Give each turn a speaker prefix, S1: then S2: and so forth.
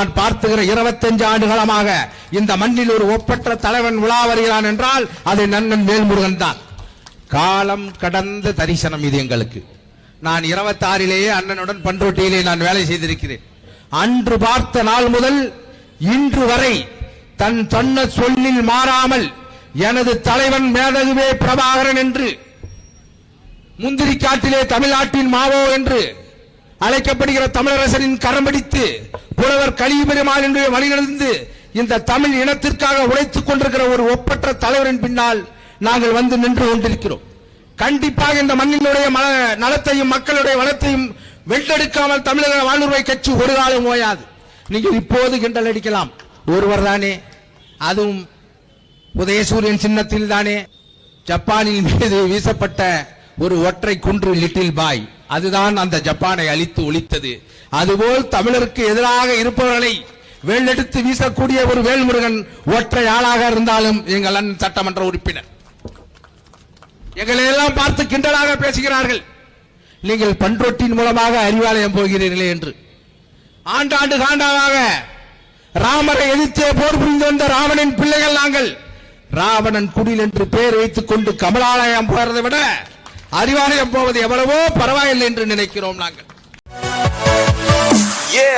S1: நான் பார்த்துகிற 25 ஆண்டு காலமாக இந்த மண்ணில் ஒரு ஒப்பற்ற தலைவன் உலா வருகிறான் என்றால் அது நன்னன் வேல்முருகன் தான். காலம் கடந்த தரிசனம் இது எங்களுக்கு. நான் 26 அண்ணனுடன் பண்ருட்டியிலே நான் வேலை செய்திருக்கிறேன். அன்று பார்த்த நாள் முதல் இன்று வரை தன் சொன்ன சொல்லில் மாறாமல் எனது தலைவன் மேதகுவே பிரபாகரன் என்று முந்திரி காட்டிலே தமிழ்நாட்டின் மாவோ என்று அழைக்கப்படுகிற தமிழரசனின் கரம் பிடித்து புலவர் கலிபெருமாள் என்று வழிநடந்து இந்த தமிழ் இனத்திற்காக உழைத்துக் கொண்டிருக்கிற ஒரு ஒப்பற்ற தலைவரின் பின்னால் நாங்கள் வந்து நின்று கொண்டிருக்கிறோம். கண்டிப்பாக இந்த மண்ணினுடைய மல- நலத்தையும் மக்களுடைய வளத்தையும் வெள்ளெடுக்காமல் தமிழக வாழ்வுரிமை கட்சி ஒரு காலம் ஓயாது. நீங்கள் இப்போது கிண்டல் அடிக்கலாம். ஒருவர் தானே. அதுவும் உதயசூரியன் சின்னத்தில் தானே. ஜப்பானின் மீது வீசப்பட்ட ஒரு ஒற்றை குன்று லிட்டில் பாய். அதுதான் அந்த ஜப்பானை அழித்து ஒழித்தது. அதுபோல் தமிழருக்கு எதிராக இருப்பவர்களை வேலெடுத்து வீசக்கூடிய ஒரு வேல்முருகன் ஒற்றை ஆளாக இருந்தாலும் எங்கள் அண்ணன் சட்டமன்ற உறுப்பினர். எங்களை எல்லாம் பார்த்து கிண்டலாக பேசுகிறார்கள். நீங்கள் பண்ரொட்டின் மூலமாக அறிவாலயம் போகிறீர்களே என்று. ஆண்டாண்டு காண்டாவாக ராமரை எதிர்த்தே போர் புரிந்து வந்த ராவணன் பிள்ளைகள் நாங்கள். ராவணன் குடில் என்று பெயர் வைத்துக் கொண்டு கமலாலயம் போறதை விட அறிவாலயம் போவது எவ்வளவோ பரவாயில்லை என்று நினைக்கிறோம் நாங்கள்.
S2: ஏ